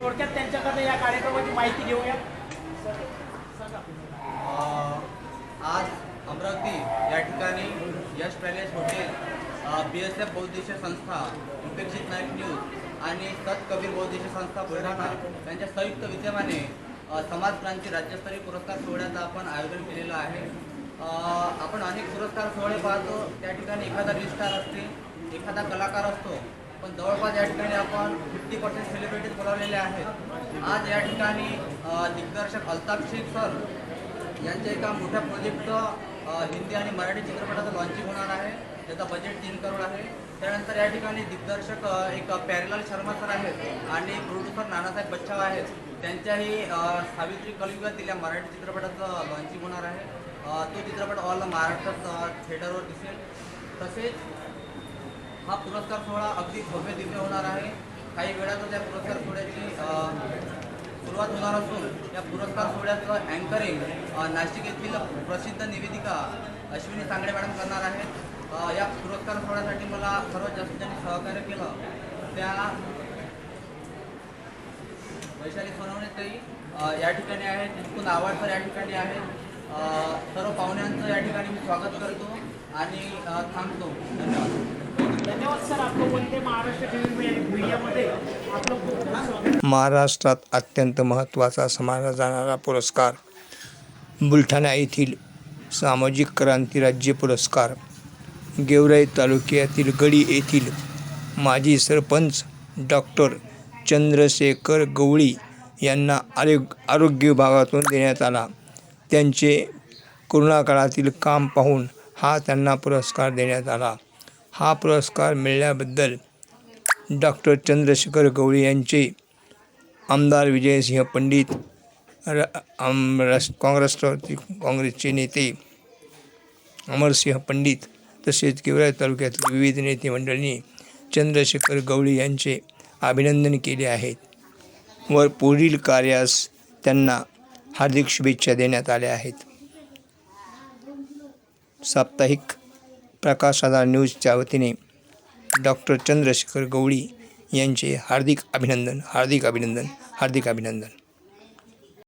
थोडक्यात त्यांच्याकडे या अ, आज अमरावती या ठिकाणी Yash palace hotel B S F बौद्धिक संस्था उपेक्षित नाईक न्यूज आणि सत कबीर बौद्धिक संस्था बुलढाणा यांच्या संयुक्त विद्यमाने समाज क्रांती राज्यस्तरीय पुरस्कार सोहळ्याचं आपण आयोजन केलेलं आहे. आपण अनेक पुरस्कार सोहळे पाहतो. त्या ठिकाणी एखादा विस्तार असते एखादा कलाकार असतो पण जवळपास या ठिकाणी आपण फिफ्टी पर्सेंट सेलिब्रिटीज बोलावलेले आहेत. आज या ठिकाणी दिग्दर्शक अल्ताफ शेख सर यांच्या एका मोठ्या प्रोजेक्टचं हिंदी आणि मराठी चित्रपटाचं लॉन्चिंग होणार आहे. त्याचा बजेट तीन करोड आहे. त्यानंतर या ठिकाणी दिग्दर्शक एक प्यारेलाल शर्मा सर आहेत आणि प्रोड्युसर नानासाहेब बच्चाव आहेत. त्यांच्याही सावित्री कलियुगातील दिल्या मराठी चित्रपटाचं लॉन्चिंग होणार आहे. तो चित्रपट ऑल महाराष्ट्रात थिएटरवर दिसेल. तसेच हा पुरस्कार सोहळा अगदी भव्य दिव्य होणार आहे. काही वेळातच या पुरस्कार सोहळ्याची होणार असून या पुरस्कार सोहळ्याचं अँकरिंग नाशिक येथील प्रसिद्ध निवेदिका अश्विनी सांगडे मॅडम करणार आहेत. या पुरस्कार सोहळ्यासाठी मला सर्वात जास्त ज्यांनी सहकार्य केलं. त्या वैशाली सोनवणे तरी या ठिकाणी आहेत. जितकून आवाड तर या ठिकाणी आहेत. सर्व पाहुण्यांचं या ठिकाणी मी स्वागत करतो आणि थांबतो. धन्यवाद. धन्यवाद सर. महाराष्ट्रात अत्यंत महत्त्वाचा समजला जाणारा पुरस्कार बुलढाणा येथील सामाजिक क्रांती राज्य पुरस्कार. गेवराई तालुक्यातील गडी येथील माजी सरपंच डॉक्टर चंद्रशेखर गवळी यांना आरोग्य आरोग्य विभागातून देण्यात आला. त्यांचे कोरोना काळातील काम पाहून हा त्यांना पुरस्कार देण्यात आला. हा पुरस्कार मिळाल्याबद्दल डॉक्टर चंद्रशेखर गवळी यांचे आमदार विजयसिंह पंडित र आम रस काँग्रेस काँग्रेसचे नेते अमरसिंह पंडित तसेच केवळ तालुक्यातील विविध नेते मंडळींनी चंद्रशेखर गवळी यांचे अभिनंदन केले आहेत. व पुढील कार्यास त्यांना हार्दिक शुभेच्छा देण्यात आल्या आहेत. साप्ताहिक प्रकाश आधार न्यूजच्या वतीने डॉक्टर चंद्रशेखर गवळी यांचे हार्दिक अभिनंदन हार्दिक अभिनंदन हार्दिक अभिनंदन.